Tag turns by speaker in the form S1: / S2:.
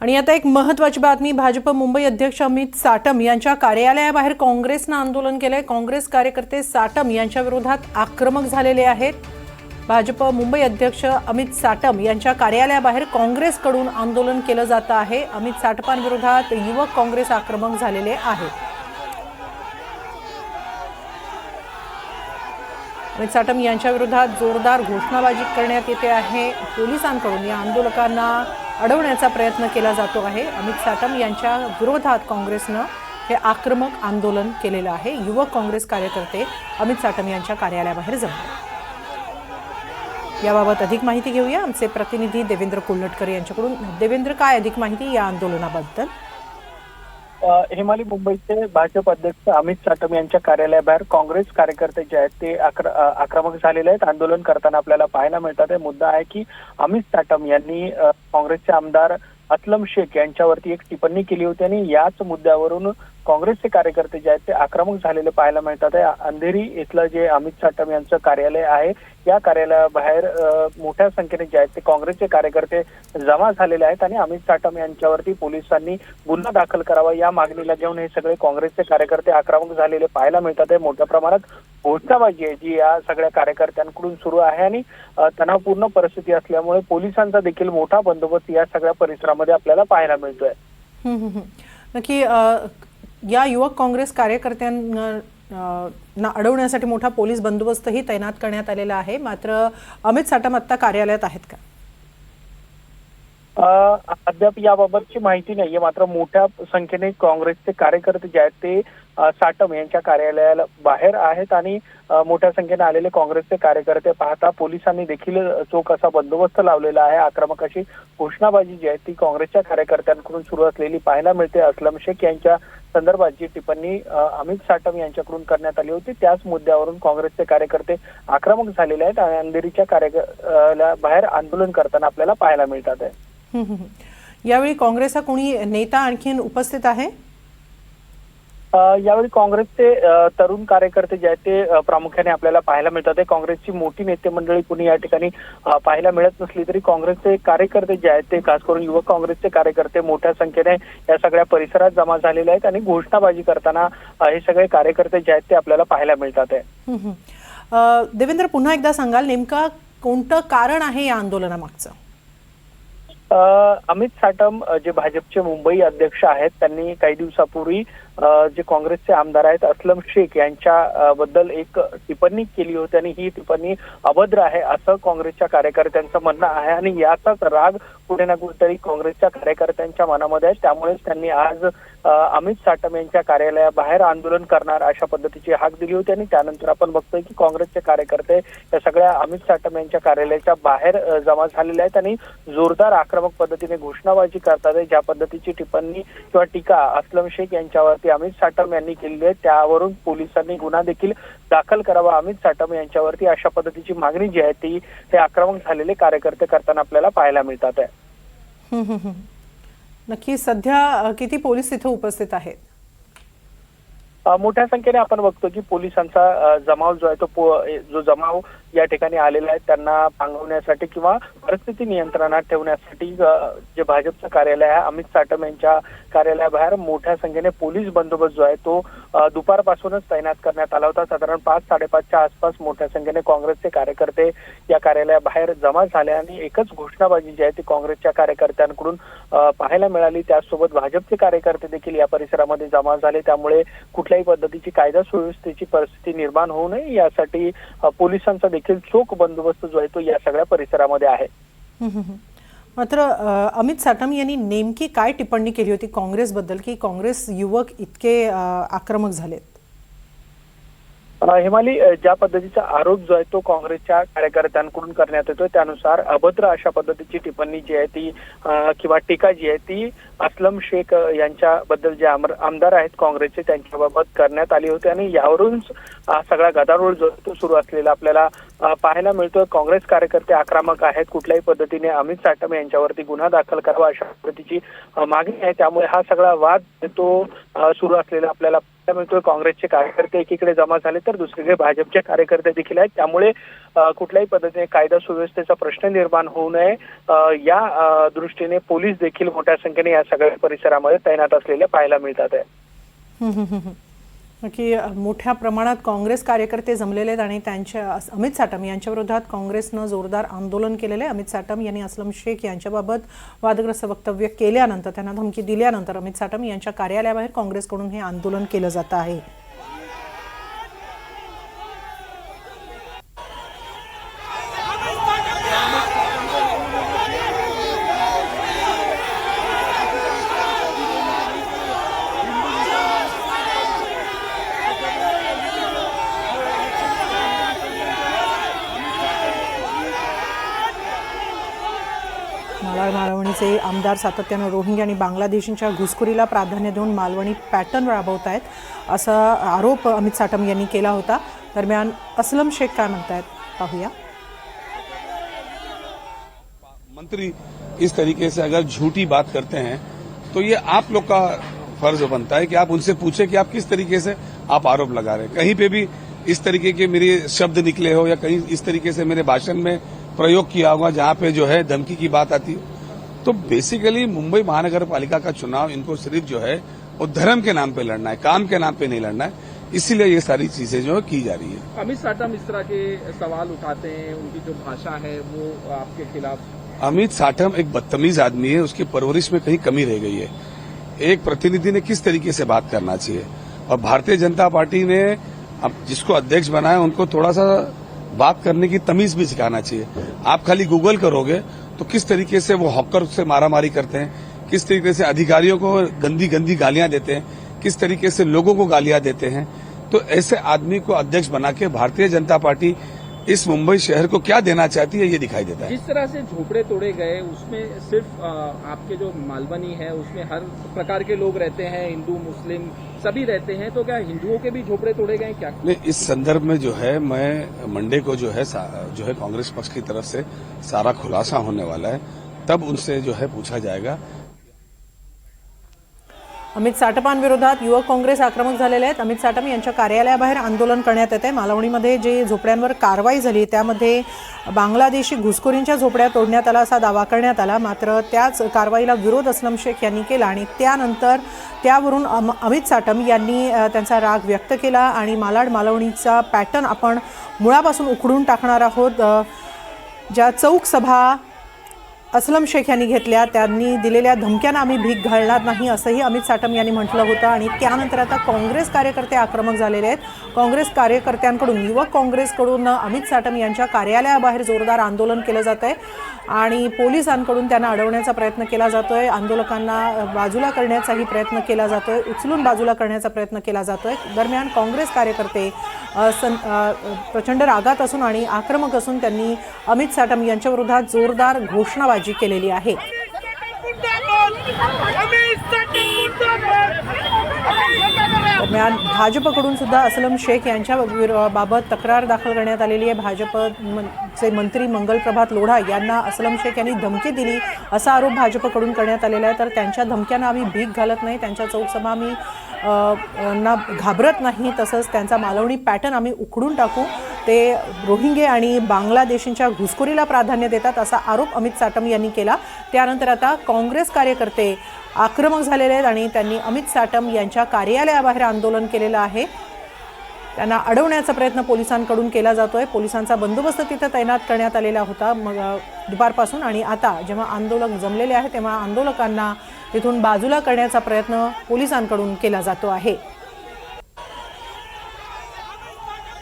S1: आणि आता एक महत्वाची बातमी भाजप मुंबई अध्यक्ष अमित साटम यांच्या कार्यालयाबाहेर काँग्रेसनं आंदोलन केलंय. काँग्रेस कार्यकर्ते साटम यांच्या विरोधात आक्रमक झालेले आहेत. भाजप मुंबई अध्यक्ष अमित साटम यांच्या कार्यालयाबाहेर काँग्रेसकडून आंदोलन केलं जातं आहे. अमित साटपांविरोधात युवक काँग्रेस आक्रमक झालेले आहेत अमित साटम यांच्या विरोधात जोरदार घोषणाबाजी करण्यात येते आहे. पोलिसांकडून या आंदोलकांना अडवण्याचा प्रयत्न केला जातो आहे. अमित साटम यांच्या विरोधात काँग्रेसनं हे आक्रमक आंदोलन केलेलं आहे. युवक काँग्रेस कार्यकर्ते अमित साटम यांच्या कार्यालयाबाहेर जमले याबाबत अधिक माहिती घेऊया. आमचे प्रतिनिधी देवेंद्र कोल्हटकर यांच्याकडून. देवेंद्र काय अधिक माहिती या आंदोलनाबद्दल?
S2: हेमाली मुंबईचे भाजप अध्यक्ष अमित साटम यांच्या कार्यालयाबाहेर काँग्रेस कार्यकर्ते जे आहेत ते आक्रमक झालेले आहेत. आंदोलन करताना आपल्याला पाहायला मिळतात हे मुद्दा आहे की अमित साटम यांनी काँग्रेसचे आमदार असलम शेख यांच्यावरती एक टिप्पणी केली होती आणि याच मुद्द्यावरून काँग्रेसचे कार्यकर्ते जे आहेत ते आक्रमक झालेले पाहायला मिळतात आहे. अंधेरी इथलं जे अमित साटम यांचं कार्यालय आहे या कार्यालयाबाहेर मोठ्या संख्येने जे आहेत ते काँग्रेसचे कार्यकर्ते जमा झालेले आहेत आणि अमित साटम यांच्यावरती पोलिसांनी गुन्हा दाखल करावा या मागणीला घेऊन हे सगळे काँग्रेसचे कार्यकर्ते आक्रमक झालेले पाहायला मिळतात आहे. मोठ्या प्रमाणात घोषणाबाजी आहे जी या सगळ्या कार्यकर्त्यांकडून सुरू आहे आणि तणावपूर्ण परिस्थिती असल्यामुळे पोलिसांचा देखील मोठा बंदोबस्त या सगळ्या परिसरामध्ये आपल्याला पाहायला मिळतोय.
S1: नक्की या युवक काँग्रेस कार्यकर्त्यांना ना अडवण्यासाठी मोठा पोलीस बंदोबस्तही तैनात करण्यात आलेला आहे. मात्र अमित साटम आत्ता कार्यालयात आहेत का?
S2: अद्याप याबाबतची माहिती नाहीये. मात्र मोठ्या संख्येने काँग्रेसचे कार्यकर्ते जे आहेत ते साटम यांच्या कार्यालयाला बाहेर आहेत आणि मोठ्या संख्येने आलेले काँग्रेसचे कार्यकर्ते पाहता पोलिसांनी देखील चोख असा बंदोबस्त लावलेला आहे. आक्रमक अशी घोषणाबाजी जी आहे ती काँग्रेसच्या कार्यकर्त्यांकडून सुरू असलेली पाहायला मिळते. असलम शेख यांच्या संदर्भात जी टिप्पणी अमित साटम यांच्याकडून करण्यात आली होती त्याच मुद्द्यावरून काँग्रेसचे कार्यकर्ते आक्रमक झालेले आहेत आणि अंधेरीच्या कार्य बाहेर आंदोलन करताना आपल्याला पाहायला मिळतात आहे.
S1: यावेळी काँग्रेसचा कोणी नेता आणखीन उपस्थित आहे?
S2: यावेळी काँग्रेसचे तरुण कार्यकर्ते जे आहेत ते प्रामुख्याने आपल्याला पाहायला मिळतात. आहे काँग्रेसची मोठी नेते मंडळी कुणी या ठिकाणी पाहायला मिळत नसली तरी काँग्रेसचे कार्यकर्ते जे आहेत ते खास करून युवक काँग्रेसचे कार्यकर्ते मोठ्या संख्येने या सगळ्या परिसरात जमा झालेले आहेत आणि घोषणाबाजी करताना हे सगळे कार्यकर्ते जे आहेत ते आपल्याला पाहायला मिळतात आहे.
S1: देवेंद्र पुन्हा एकदा सांगाल नेमका कोणतं कारण आहे या आंदोलनामागचं?
S2: अमित साटम जे भाजपचे मुंबई अध्यक्ष आहेत त्यांनी काही दिवसापूर्वी जे काँग्रेसचे आमदार आहेत असलम शेख यांच्या बद्दल एक टिप्पणी केली होती आणि ही टिप्पणी अभद्र आहे असं काँग्रेसच्या कार्यकर्त्यांचं म्हणणं आहे आणि याचाच राग कुठे ना कुठेतरी काँग्रेसच्या कार्यकर्त्यांच्या मनामध्ये आहे. त्यामुळेच त्यांनी आज अमित साटम यांच्या कार्यालयाबाहेर आंदोलन करणार अशा पद्धतीची हाक दिली होती आणि त्यानंतर आपण बघतोय की काँग्रेसचे कार्यकर्ते या सगळ्या अमित साटम यांच्या कार्यालयाच्या बाहेर जमा झालेले आहेत आणि जोरदार आक्रमक पद्धतीने घोषणाबाजी करतात ज्या पद्धतीची टिप्पणी किंवा टीका असलम शेख यांच्यावरती अमित साटम यांनी केलेली आहे त्यावरून पोलिसांनी गुन्हा देखील दाखल करावा. अमित साटम यांच्यावरती अशा पद्धतीची मागणी जी आहे ती हे आक्रमक झालेले कार्यकर्ते करताना आपल्याला पाहायला मिळतात आहे.
S1: नक्की सध्या किती पोलीस तिथे उपस्थित आहेत?
S2: मोठ्या संख्येने आपण बघतो की पोलिसांचा जमाव जो आहे तो जो जमाव या ठिकाणी आलेला आहे त्यांना पांगवण्यासाठी किंवा परिस्थिती नियंत्रणात ठेवण्यासाठी जे भाजपचं कार्यालय आहे अमित साटम यांच्या कार्यालयाबाहेर मोठ्या संख्येने पोलीस बंदोबस्त जो आहे तो दुपारपासूनच तैनात करण्यात आला होता. साधारण पाच साडेपाचच्या आसपास मोठ्या संख्येने काँग्रेसचे कार्यकर्ते या कार्यालयाबाहेर जमा झाले आणि एकच घोषणाबाजी जी आहे ती काँग्रेसच्या कार्यकर्त्यांकडून पाहायला मिळाली. त्याचसोबत भाजपचे कार्यकर्ते देखील या परिसरामध्ये जमा झाले. त्यामुळे कुठल्याही पद्धतीची कायदा सुव्यवस्थेची परिस्थिती निर्माण होऊ नये यासाठी पोलिसांचा देखील चोख बंदोबस्त जो आहे तो या सगळ्या परिसरामध्ये आहे.
S1: मात्र अमित साटम यांनी नेमकी काय टिप्पणी केली होती काँग्रेसबद्दल की काँग्रेस युवक इतके आक्रमक झालेत?
S2: हेमाली ज्या पद्धतीचा आरोप जो आहे तो काँग्रेसच्या कार्यकर्त्यांकडून करण्यात येतोय त्यानुसार अभद्र अशा पद्धतीची टिप्पणी जी आहे ती किंवा टीका जी आहे ती असलम शेख यांच्याबद्दल जे आमदार आहेत काँग्रेसचे त्यांच्याबाबत करण्यात आली होती. आणि यावरून सगळा गदारोळ जो तो सुरू असलेला आपल्याला पाहायला मिळतोय. काँग्रेस कार्यकर्ते आक्रमक आहेत. कुठल्याही पद्धतीने अमित साटम यांच्यावरती गुन्हा दाखल करावा अशा पद्धतीची मागणी आहे. त्यामुळे हा सगळा वाद तो सुरू असलेला आपल्याला मिळतोय. काँग्रेसचे कार्यकर्ते एकीकडे जमा झाले तर दुसरीकडे भाजपचे कार्यकर्ते देखील आहेत. त्यामुळे कुठल्याही पद्धतीने कायदा सुव्यवस्थेचा प्रश्न निर्माण होऊ नये. या दृष्टीने पोलीस देखील मोठ्या संख्येने या सगळ्या परिसरामध्ये तैनात असलेले पाहायला मिळतात आहे.
S1: की मोठ्या प्रमाणात काँग्रेस कार्यकर्ते जमलेले आहेत आणि त्यांच्या अमित साटम यांच्या विरोधात काँग्रेसनं जोरदार आंदोलन केलेलं आहे. अमित साटम यांनी असलम शेख यांच्याबाबत वादग्रस्त वक्तव्य केल्यानंतर त्यांना धमकी दिल्यानंतर अमित साटम यांच्या कार्यालयाबाहेर काँग्रेसकडून हे आंदोलन केलं जात आहे. मालाड मालवणीचे आमदार सातत्यानं रोहिंग्या आणि बांगलादेशींच्या घुसखोरीला प्राधान्य देऊन मालवणी पॅटर्न राबवत आहेत, असा आरोप अमित साटम केला होता. दरम्यान असलम शेख काय म्हणतायत, पाहूया.
S3: मंत्री, इस तरीके से अगर झूठी बात करते हैं तो ये आप लोग का फ़र्ज़ बनता है कि आप उनसे पूछे कि आप किस तरीके से आप आरोप लगा रहे हैं। कहीं पे भी इस तरीके के मेरे शब्द निकले हो या कहीं इस तरीके से मेरे भाषण में प्रयोग किया होगा जहाँ पे जो है धमकी की बात आती हो। तो बेसिकली मुंबई महानगर पालिका का चुनाव इनको सिर्फ़ जो है वो धर्म के नाम पे लड़ना है काम के नाम पे नहीं लड़ना है। इसीलिए ये सारी चीज़ें जो है की जा रही है।
S4: अमित साटम इस तरह के सवाल उठाते हैं उनकी जो भाषा है वो आपके खिलाफ
S3: अमित साठम एक बदतमीज आदमी है उसकी परवरिश में कहीं कमी रह गई है। एक प्रतिनिधि ने किस तरीके से बात करना चाहिए? और भारतीय जनता पार्टी ने अब जिसको अध्यक्ष बनाया उनको थोड़ा सा बात करने की तमीज भी सिखाना चाहिए। आप खाली गूगल करोगे तो किस तरीके से वो हॉकर से मारामारी करते हैं, किस तरीके से अधिकारियों को गंदी गंदी गालियाँ देते हैं, किस तरीके से लोगों को गालियाँ देते हैं। तो ऐसे आदमी को अध्यक्ष बना के भारतीय जनता पार्टी इस मुंबई शहर को क्या देना चाहती है ये दिखाई देता है।
S4: जिस तरह से झोपड़े तोड़े गए उसमें सिर्फ़ आपके जो मालवनी है उसमें हर प्रकार के लोग रहते हैं हिंदू मुस्लिम सभी रहते हैं तो क्या हिंदुओं के भी झोपड़े तोड़े गए क्या?
S3: नहीं इस संदर्भ में जो है मैं मंडे को जो है जो है कांग्रेस पक्ष की तरफ़ से सारा खुलासा होने वाला है तब उनसे जो है पूछा जाएगा
S1: अमित साटपांविरोधात युवक काँग्रेस आक्रमक झालेले आहेत. अमित साटम यांच्या कार्यालयाबाहेर आंदोलन करण्यात येते मालवणीमध्ये जे झोपड्यांवर कारवाई झाली त्यामध्ये बांगलादेशी घुसखोरींच्या झोपड्या तोडण्यात आला असा दावा करण्यात आला. मात्र त्याच कारवाईला विरोध असलम शेख यांनी केला आणि त्यानंतर त्यावरून अम- अमित साटम यांनी त्यांचा राग व्यक्त केला आणि मालाड मालवणीचा पॅटर्न आपण मुळापासून उखडून टाकणार आहोत. ज्या चौक सभा असलम शेख यांनी घेतल्या त्यांनी दिलेल्या धमक्यांना आम्ही भीक घालणार नाही असंही अमित साटम यांनी म्हटलं होतं. आणि त्यानंतर आता काँग्रेस कार्यकर्ते आक्रमक झालेले आहेत. काँग्रेस कार्यकर्त्यांकडून युवक काँग्रेसकडून अमित साटम यांच्या कार्यालयाबाहेर जोरदार आंदोलन केलं जात आहे आणि पोलिसांकडून त्यांना अडवण्याचा प्रयत्न केला जातो आहे आंदोलकांना बाजूला करण्याचाही प्रयत्न केला जातो आहे उचलून बाजूला करण्याचा प्रयत्न केला जातो आहे दरम्यान काँग्रेस कार्यकर्ते सं प्रचंड रागात असून आणि आक्रमक असून त्यांनी अमित साटम यांच्या विरोधात जोरदार घोषणाबाजी केलेली आहे. दरम्यान भाजपकडून सुद्धा असलम शेख यांच्या बाबत तक्रार दाखल करण्यात आलेली आहे. भाजप मन- चे मंत्री मंगलप्रभात लोढा यांना असलम शेख यांनी धमकी दिली असा आरोप भाजपकडून करण्यात आलेला आहे. तर त्यांच्या धमक्यांना आम्ही भीक घालत नाही. त्यांच्या चौकसभा आम्ही ना घाबरत नाही तसंच त्यांचा मालवणी पॅटर्न आम्ही उखडून टाकू. ते रोहिंगे आणि बांगलादेशींच्या घुसखोरीला प्राधान्य देतात असा आरोप अमित साटम यांनी केला. त्यानंतर आता काँग्रेस कार्यकर्ते आक्रमक झालेले आहेत आणि त्यांनी अमित साटम यांच्या कार्यालयाबाहेर आंदोलन केलेलं आहे. त्यांना अडवण्याचा प्रयत्न पोलिसांकडून केला जातो आहे पोलिसांचा बंदोबस्त तिथं तैनात करण्यात आलेला होता मग दुपारपासून. आणि आता जेव्हा आंदोलक जमलेले आहे तेव्हा आंदोलकांना तिथून बाजूला करण्याचा प्रयत्न पोलिसांकडून केला जातो आहे.